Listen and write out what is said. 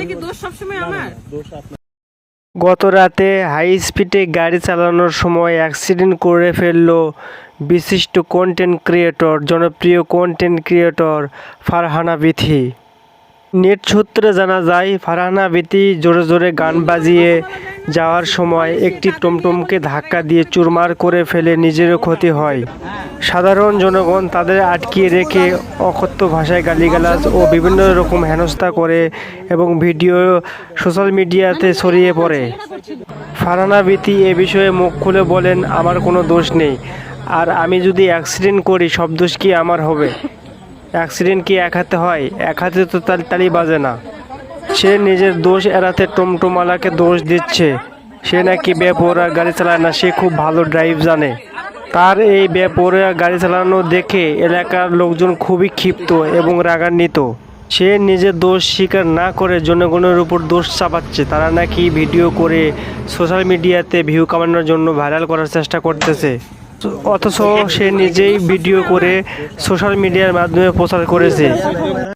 তাহলে কি দোষ সবসময় আমার? গত রাতে হাই স্পিডে গাড়ি চালানোর সময় অ্যাক্সিডেন্ট করে ফেলল বিশিষ্ট কন্টেন্ট ক্রিয়েটর জনপ্রিয় content creator Farhana Bithi. Net সূত্রে জানা যায় ফারহানা বিথি জোরে জোরে গান বাজিয়ে যাওয়ার সময় একটি টমটমকে ধাক্কা দিয়ে চুরমার করে ফেলে নিজেরও ক্ষতি হয়। সাধারণ জনগণ তাদের আটকিয়ে রেখে অকথ্য ভাষায় গালিগালাজ ও বিভিন্ন রকম হেনস্থা করে এবং ভিডিও সোশ্যাল মিডিয়াতে ছড়িয়ে পড়ে। ফারহানা বিথি এ বিষয়ে মুখ খুলে বলেন, আমার কোনো দোষ নেই। আর আমি যদি অ্যাক্সিডেন্ট করি, সব দোষ কি আমার হবে? অ্যাক্সিডেন্ট কি এক হাতে হয়? এক হাতে তো তালি বাজে না। সে নিজের দোষ এড়াতে টমটমালাকে দোষ দিচ্ছে। সে নাকি বেপরোয়া গাড়ি চালায় না, সে খুব ভালো ড্রাইভ জানে। তার এই বেপরোয়া গাড়ি চালানো দেখে এলাকার লোকজন খুবই ক্ষিপ্ত এবং রাগান্বিত। সে নিজের দোষ স্বীকার না করে জনগণের উপর দোষ চাপাচ্ছে। তারা নাকি ভিডিও করে সোশ্যাল মিডিয়াতে ভিউ কামানোর জন্য ভাইরাল করার চেষ্টা করতেছে। অথচ সে নিজেই ভিডিও করে সোশ্যাল মিডিয়ার মাধ্যমে প্রচার করেছে।